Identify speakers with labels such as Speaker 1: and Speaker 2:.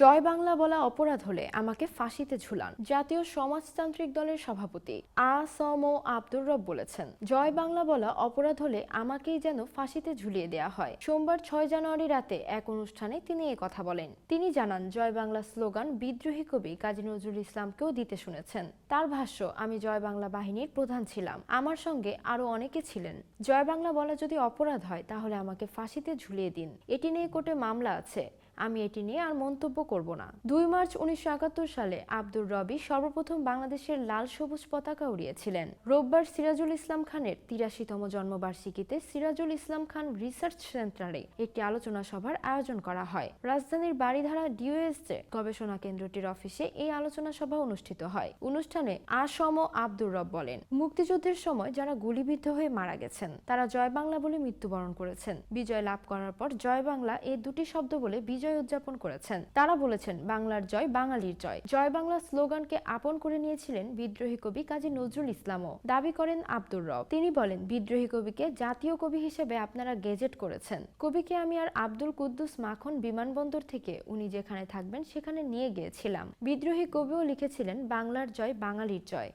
Speaker 1: জয় বাংলা বলা অপরাধ হলে আমাকে ফাঁসিতে ঝুলান। জাতীয় সমাজতান্ত্রিক দলের সভাপতি আ সম আব্দুর রব বলেছেন, জয় বাংলা বলা অপরাধ হলে আমাকেই যেন ফাঁসিতে ঝুলিয়ে দেওয়া হয়। সোমবার ছয় জানুয়ারি রাতে এক অনুষ্ঠানে তিনি এ কথা বলেন। তিনি জানান, জয় বাংলা স্লোগান বিদ্রোহী কবি কাজী নজরুল ইসলামকেও দিতে শুনেছেন। তার ভাষ্য, আমি জয় বাংলা বাহিনীর প্রধান ছিলাম। আমার সঙ্গে আরও অনেকে ছিলেন। জয় বাংলা বলা যদি অপরাধ হয়, তাহলে আমাকে ফাঁসিতে ঝুলিয়ে দিন। এটি নিয়ে কোর্টে মামলা আছে। আমি এটি নিয়ে আর মন্তব্য করব না। দুই মার্চ উনিশশো একাত্তর সালে আব্দুর রবি সর্বপ্রথম বাংলাদেশের লাল সবুজ পতাকা উড়িয়েছিলেন। রোববার সিরাজুল ইসলাম খানের তিরাশিতম জন্মবার্ষিকীতে সিরাজুল ইসলাম খান রিসার্চ সেন্টারে একটি আলোচনা সভার আয়োজন করা হয়। রাজধানীর বাড়িধারা ডিওএসজে গবেষণা কেন্দ্রটির অফিসে এই আলোচনা সভা অনুষ্ঠিত হয়। অনুষ্ঠানে আসম আব্দুর রব বলেন, মুক্তিযুদ্ধের সময় যারা গুলিবিদ্ধ হয়ে মারা গেছেন, তারা জয় বাংলা বলে মৃত্যুবরণ করেছেন। বিজয় লাভ করার পর জয় বাংলা এই দুটি শব্দ বলে বিজয় উদযাপন করেছেন। তারা বলেছেন, বাংলার জয় বাঙালির জয়। জয় বাংলা স্লোগানকে আপন করে নিয়েছিলেন বিদ্রোহী কবি কাজী নজরুল ইসলামও। দাবি করেন আব্দুর রব। তিনি বলেন, বিদ্রোহী কবিকে জাতীয় কবি হিসেবে আপনারা গেজেট করেছেন। কবিকে আমি আর আব্দুল কুদ্দুস মাখন বিমানবন্দর থেকে উনি যেখানে থাকবেন সেখানে নিয়ে গিয়েছিলাম। বিদ্রোহী কবিও লিখেছিলেন, বাংলার জয় বাঙালির জয়।